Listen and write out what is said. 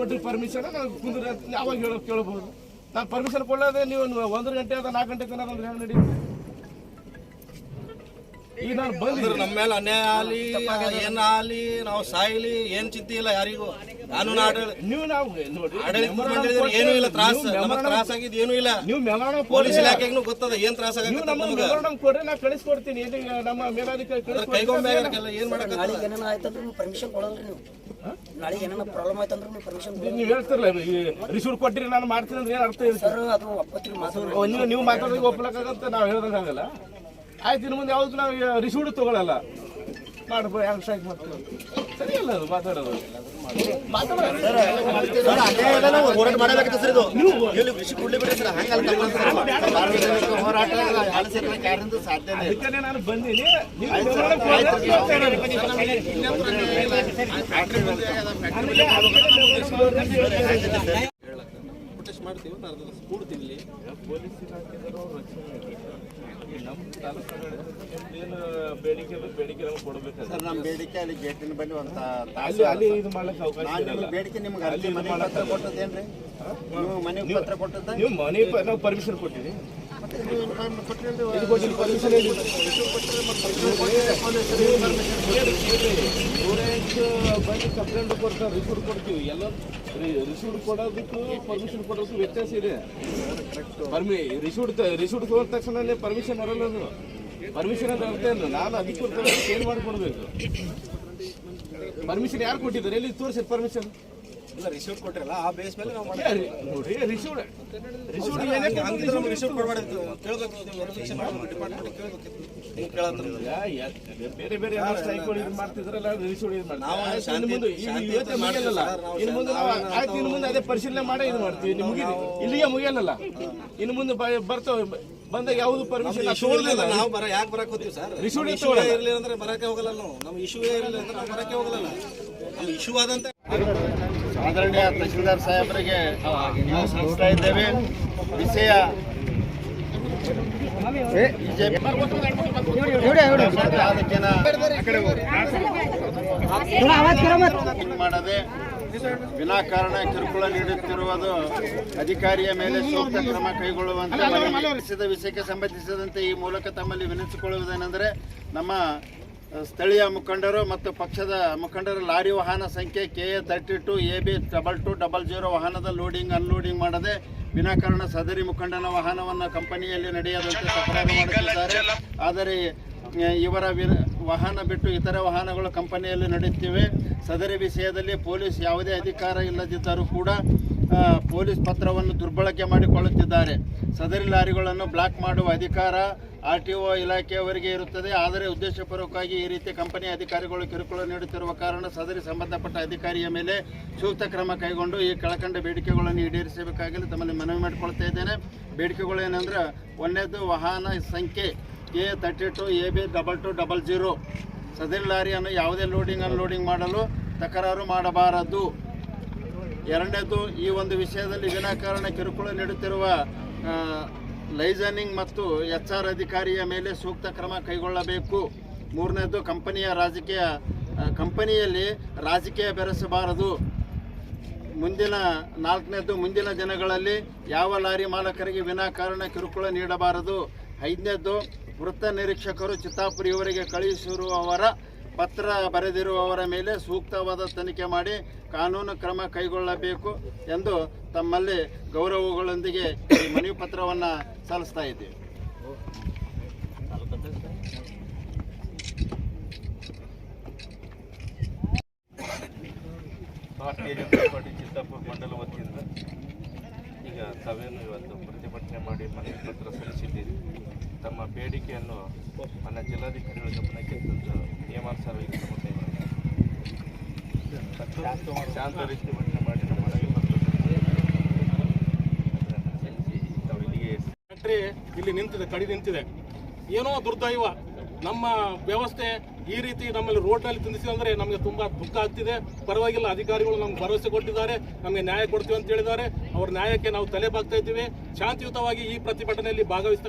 ನಿನ್ನ ಪರ್ಮಿಷನ್ ನಾನು ಕುಂದ್ರ ಯಾವಾಗ ಹೇಳೋ ಕೇಳಬಹುದು. ನಾನು ಪರ್ಮಿಷನ್ ಕೊಡೋದೇ ನೀವು ಒಂದು ಗಂಟೆ ಅದ ನಾಲ್ಕು ಗಂಟೆ ತನಕ ಅಂದ್ರೆ ಹೆಂಗೆ ನಡೆಯುತ್ತೆ ಈಗ ನಾನು ಬಂದ್ರೆ ನಮ್ಮ ಮೇಲೆ ಅನ್ಯಾಯ ಆಗಲಿ ಏನಾಗಲಿ ನಾವು ಸಾಯ್ಲಿ, ಏನು ಚಿಂತೆ ಇಲ್ಲ ಯಾರಿಗೂ. ಕಾನೂನು ನೀವು ನಾವು ನೋಡ್ರಿ ಆಡಳಿತ memorandum ಮಂಡಳಿದವ್ರು ಏನೂ ಇಲ್ಲ ತ್ರಾಸ ನಮಗೆ ತ್ರಾಸ ಏನೂ ಇಲ್ಲ. ನೀವು ಮೆಮೊರಾಂಡಮ್ ಪೊಲೀಸ್ ಕೊಡ್ರಿ. ಇಲಾಖೆಗೂ ಗೊತ್ತದ ಏನ್ ತ್ರಾಸ ನೀವು ಆಗತ್ತೆ ನಮ್ಮ ನಮ್ಗೆ. ಮೆಮೊರಾಂಡಮ್ ಕೊಡ್ರಿ ನಾ ಕಳಿಸ್ಕೊಡ್ತೀನಿ ಇಲ್ಲಿ ನಮ್ಮ ಮೇಲಾಧಿಕಾರಿ ಕೈಗೊಂಬೆ ಏನ್ ಮಾಡಕ್ಕೆ ನಾಳೆಗೆ ಏನಾನ ಆಯ್ತಂದ್ರೆ ನೀವು ಪರ್ಮಿಷನ್ ಕೊಡಲ್ರಿ ನೀವು. ನಾಳೆಗೆ ಏನಾನ ಪ್ರಾಬ್ಲಮ್ ಆಯ್ತಂದ್ರೆ ನೀವು ಪರ್ಮಿಷನ್ ನೀವು ಹೇಳ್ತಿರಲ್ಲ ರಿಸೀವ್ ಕೊಟ್ಟಿರಿ ನಾನು ಮಾಡ್ತೀನಿ ಅಂದ್ರೆ ಏನು ಅರ್ಥ ಇದೆ ಸರ್ ಅದು ಒಪ್ಪತ್ತಿಗೆ ಮಾತು ಓ, ನೀವು ನೀವು ಮಾತಾಡೋದಕ್ಕೆ ಒಪ್ಪಲಕ್ಕಾಗಂತ ನಾವು ಹೇಳ್ದಂಗೆ ಆಗಲ್ಲ ಆಯ್ತು ಇನ್ನು ಮುಂದೆ ಯಾವ್ದು ನಾವು ರಿಸೂಡ್ ತಗೊಳಲ್ಲ. ಮಾಡ್ಬೋದು ಸ್ಟ್ರೈಕ್ ಮಾಡ್ತೀವಿ ಸರಿ ಅಲ್ಲ ಅದು ಮಾತಾಡೋದು ಹೋರಾಟ ಸರ್ ಇದು ಇಲ್ಲಿ ಕೃಷಿ ಕೊಡ್ಲಿ ಬಿಡಿ ಸರ್ ಹಂಗಲ್ಲ ಹೋರಾಟ ಕಾರಣ ಸಾಧ್ಯನೇ. ಅದಕ್ಕೆ ನಾನು ಬಂದೀನಿ ನೀವು ಮಾಡ್ತೀವಿ ಒಂದು ಅರ್ಧ ತಾಸು ಕೂಡ್ತೀನಿ ಇಲ್ಲಿ ಪೊಲೀಸ್ ಇಲಾಖೆದವರು ರಕ್ಷಣೆ ಈ ನಮ್ಮ ಬೇಡಿಕೆ ಬೇಡಿಕೆ ನಮ್ಗೆ ಕೊಡ್ಬೇಕಾದ್ರೆ ಸರ್ ನಮ್ಮ ಬೇಡಿಕೆ ಅಲ್ಲಿ ಗೇಟಿನ ಬಳಿ ಒಂದು ಅಲ್ಲಿ ತಾಸು ಅಲ್ಲಿ ಇದು ಮಾಡ್ಲಿಕ್ಕೆ ಅವಕಾಶ ನಾನು ಬೇಡಿಕೆ ನಿಮ್ಗೆ ಅಲ್ಲಿ ಮನೆ ಪತ್ರ ಕೊಟ್ಟದ್ದೇನ್ರಿ? ನೀವು ಮನೆ ಪತ್ರ ಕೊಟ್ಟದ್ದ? ನೀವು ಮನೆ ನಾವು ಪರ್ಮಿಷನ್ ಕೊಟ್ಟಿರಿ ಬಂದು ಕಂಪ್ಲೇಂಟ್ ಕೊಡ್ತಾರೆ ರಿಸೀವ್ ಕೊಡ್ತೀವಿ ಎಲ್ಲ ರಿಸೀವ್ ಕೊಡೋದಕ್ಕೂ ಪರ್ಮಿಷನ್ ಕೊಡೋದಕ್ಕೂ ವ್ಯತ್ಯಾಸ ಇದೆ ಪರ್ಮಿ ರಿಸೀವ್ ರಿಸೀವ್ ತಗೊಂಡ ತಕ್ಷಣ ಪರ್ಮಿಷನ್ ಇರಲ್ಲ ಅದು ಪರ್ಮಿಷನ್ ಅಂತ ಏನು ನಾನು ಅಧಿಕೃತ ಚೇಂಜ್ ಮಾಡಿಕೊಡ್ಬೇಕು ಪರ್ಮಿಷನ್ ಯಾರು ಕೊಟ್ಟಿದ್ದಾರೆ? ಎಲ್ಲಿ ತೋರಿಸಿ ಪರ್ಮಿಷನ್ ಇಲ್ಲ ರಿಸೀವ್ ಕೊಟ್ಟಿರಲ್ಲ ಆ ಬೇಸ್ ಮೇಲೆ ನಾವು ನೋಡ್ರಿ ರಿಸೀವ್ ರಿಸೀವ್ ಹಂಗಿದ್ರೆ ನಮ್ಗೆ ರಿಸೀವ್ ಕೊಡಬಾರ್ದು ಕೇಳ್ಬೇಕು ವೆರಿಫಿಕೇಶನ್ ಮಾಡ್ಬೇಕು ಡಿಪಾರ್ಟ್ಮೆಂಟ್ ಕೇಳ್ಬೇಕಿತ್ತು ಹಿಂಗೆ ಕೇಳತ್ತಾರೆ? ಬೇರೆ ಬೇರೆ ಎಲ್ಲ ಸ್ಟ್ರೈಕ್ಗಳು ಇದು ಮಾಡ್ತಿದ್ರಲ್ಲ ರಿಸೀವ್ ಇದು ಮಾಡ್ತಾರೆ. ನಾವು ಆಯ್ತು, ಶಾಂತಿ- ಮುಂದೆ ಈ ಶಾಂತಿ ಇವತ್ತೇ ಮಾಡ್ತೀವಿ ಮುಗಿಯಲ್ಲ ಇನ್ನು ಮುಂದೆ ನಾವು ಆಯ್ತು ಇನ್ನು ಮುಂದೆ ಅದೇ ಪರಿಶೀಲನೆ ಮಾಡಿ ಇದು ಮಾಡ್ತೀವಿ. ಮುಗಿದು ಇಲ್ಲಿಗೆ ಮುಗಿಯಲ್ಲ ಇನ್ನು ಮುಂದೆ ಬರ್ತಾವೆ. ಬಂದಾಗ ಯಾವುದು ಪರ್ಮಿಷನ್ ಇರಲಿಲ್ಲ ನಾವು ಬರ ಯಾಕೆ ಬರಕ್ ಹೋಗ್ತೀವಿ ಸರ್? ಇಶ್ಯೂ. ಇರಲಿಲ್ಲ ಅಂದ್ರೆ ಬರಕ್ಕೆ ಹೋಗಲ್ಲ ನಾವು. ನಮ್ಮ ಇಶ್ಯೂ ಇರಲಿಲ್ಲ ಅಂದ್ರೆ ನಾವು ಬರಕ್ಕೆ ಹೋಗಲ್ಲ. ಇಶ್ಯೂ ಆದಂತ ಆದರಣೀಯ ತಹಶೀಲ್ದಾರ್ ಸಾಹೇಬರಿಗೆ ನಾವು ಸಲ್ಲಿಸ್ತಾ ಇದ್ದೇವೆ. ವಿಷಯ ಮಾಡದೆ ವಿನಾಕಾರಣ ಕಿರುಕುಳ ನೀಡುತ್ತಿರುವುದು ಅಧಿಕಾರಿಯ ಮೇಲೆ ಸೂಕ್ತ ಕ್ರಮ ಕೈಗೊಳ್ಳುವಂತೆ ವಿಷಯಕ್ಕೆ ಸಂಬಂಧಿಸಿದಂತೆ ಈ ಮೂಲಕ ತಮ್ಮಲ್ಲಿ ವಿನಿಸಿಕೊಳ್ಳುವುದೇನೆಂದರೆ ನಮ್ಮ ಸ್ಥಳೀಯ ಮುಖಂಡರು ಮತ್ತು ಪಕ್ಷದ ಮುಖಂಡರು ಲಾರಿ ವಾಹನ ಸಂಖ್ಯೆ K A thirty two A B double two double zero ವಾಹನದ ಲೋಡಿಂಗ್ ಅನ್ಲೋಡಿಂಗ್ ಮಾಡದೆ ವಿನಾಕಾರಣ ಸದರಿ ಮುಖಂಡನ ವಾಹನವನ್ನು ಕಂಪನಿಯಲ್ಲಿ ನಡೆಯದಂತೆ ತಕರಾರು ಮಾಡುತ್ತಿದ್ದಾರೆ ಆದರೆ ಇವರ ವಾಹನ ಬಿಟ್ಟು ಇತರೆ ವಾಹನಗಳು ಕಂಪನಿಯಲ್ಲಿ ನಡೆಯುತ್ತಿವೆ. ಸದರಿ ವಿಷಯದಲ್ಲಿ ಪೊಲೀಸ್ ಯಾವುದೇ ಅಧಿಕಾರ ಇಲ್ಲದಿದ್ದರೂ ಕೂಡ ಪೊಲೀಸ್ ಪತ್ರವನ್ನು ದುರ್ಬಳಕೆ ಮಾಡಿಕೊಳ್ಳುತ್ತಿದ್ದಾರೆ. ಸದರಿ ಲಾರಿಗಳನ್ನು ಬ್ಲಾಕ್ ಮಾಡುವ ಅಧಿಕಾರ ಆರ್ ಟಿ ಒ ಇಲಾಖೆಯವರಿಗೆ ಇರುತ್ತದೆ. ಆದರೆ ಉದ್ದೇಶಪೂರ್ವಕವಾಗಿ ಈ ರೀತಿ ಕಂಪನಿ ಅಧಿಕಾರಿಗಳು ಕಿರುಕುಳ ನೀಡುತ್ತಿರುವ ಕಾರಣ ಸದರಿ ಸಂಬಂಧಪಟ್ಟ ಅಧಿಕಾರಿಯ ಮೇಲೆ ಸೂಕ್ತ ಕ್ರಮ ಕೈಗೊಂಡು ಈ ಕೆಳಕಂಡ ಬೇಡಿಕೆಗಳನ್ನು ಈಡೇರಿಸಬೇಕಾಗಲಿ ತಮ್ಮಲ್ಲಿ ಮನವಿ ಮಾಡಿಕೊಳ್ತಾ ಇದ್ದೇನೆ. ಬೇಡಿಕೆಗಳು ಏನಂದ್ರೆ ಒಂದನೇದು ವಾಹನ ಸಂಖ್ಯೆ K thirty two, A B, double two, double zero. ಸದರಿ ಲಾರಿಯನ್ನು ಯಾವುದೇ ಲೋಡಿಂಗ್ ಅನ್ಲೋಡಿಂಗ್ ಮಾಡಲು ತಕರಾರು ಮಾಡಬಾರದು. ಎರಡನೇದು ಈ ಒಂದು ವಿಷಯದಲ್ಲಿ ವಿನಾಕಾರಣ ಕಿರುಕುಳ ನೀಡುತ್ತಿರುವ ಲೈಸನಿಂಗ್ ಮತ್ತು ಎಚ್ ಆರ್ ಅಧಿಕಾರಿಯ ಮೇಲೆ ಸೂಕ್ತ ಕ್ರಮ ಕೈಗೊಳ್ಳಬೇಕು. ಮೂರನೇದು, ಕಂಪನಿಯ ರಾಜಕೀಯ ಕಂಪನಿಯಲ್ಲಿ ರಾಜಕೀಯ ಬೆರೆಸಬಾರದು. ಮುಂದಿನ, ನಾಲ್ಕನೇದು, ಮುಂದಿನ ದಿನಗಳಲ್ಲಿ ಯಾವ ಲಾರಿ ಮಾಲಕರಿಗೆ ವಿನಾಕಾರಣ ಕಿರುಕುಳ ನೀಡಬಾರದು. ಐದನೇದು, ವೃತ್ತ ನಿರೀಕ್ಷಕರು ಚಿತ್ತಾಪುರಿಯವರಿಗೆ ಕಳುಹಿಸಿರುವವರ ಪತ್ರ ಬರೆದಿರುವವರ ಮೇಲೆ ಸೂಕ್ತವಾದ ತನಿಖೆ ಮಾಡಿ ಕಾನೂನು ಕ್ರಮ ಕೈಗೊಳ್ಳಬೇಕು ಎಂದು ತಮ್ಮಲ್ಲಿ ಗೌರವಗಳೊಂದಿಗೆ ಈ ಮನವಿ ಪತ್ರವನ್ನು ಸಲ್ಲಿಸ್ತಾ ಇದ್ದೀವಿ. ಭಾರತೀಯ ಚಿತ್ತಾಪುರ ಮಂಡಲ ಈಗ ತಾವೇನು ಇವತ್ತು ಪ್ರತಿಭಟನೆ ಮಾಡಿ ಮನವಿ ಪತ್ರ ಸಲ್ಲಿಸಿದ್ದೀರಿ. ತಮ್ಮ ಬೇಡಿಕೆಯನ್ನು ನನ್ನ ಜಿಲ್ಲಾಧಿಕಾರಿಗಳ ಗಮನಕ್ಕೆ ತಂದು ನಿಯಮಾನುಸಾರ ಶಾಂತ ಪ್ರತಿಭಟನೆ ಮಾಡಿ ಫ್ಯಾಕ್ಟ್ರಿ ಇಲ್ಲಿ ನಿಂತಿದೆ, ಕಡಿ ನಿಂತಿದೆ. ಏನೋ ದುರ್ದೈವ. ನಮ್ಮ ವ್ಯವಸ್ಥೆ ಈ ರೀತಿ ನಮ್ಮಲ್ಲಿ ರೋಡ್ನಲ್ಲಿ ತಿಂದಿಸಿ ಅಂದ್ರೆ ನಮಗೆ ತುಂಬಾ ದುಃಖ ಆಗ್ತಿದೆ. ಪರವಾಗಿಲ್ಲ, ಅಧಿಕಾರಿಗಳು ನಮ್ಗೆ ಭರವಸೆ ಕೊಟ್ಟಿದ್ದಾರೆ. ನಮಗೆ ನ್ಯಾಯ ಕೊಡ್ತೀವಿ ಅಂತ ಹೇಳಿದ್ದಾರೆ. ಅವ್ರ ನ್ಯಾಯಕ್ಕೆ ನಾವು ತಲೆ ಬಾಗ್ತಾ ಇದ್ದೀವಿ. ಶಾಂತಿಯುತವಾಗಿ ಈ ಪ್ರತಿಭಟನೆಯಲ್ಲಿ ಭಾಗವಹಿಸ್ತಕ್ಕಂಥ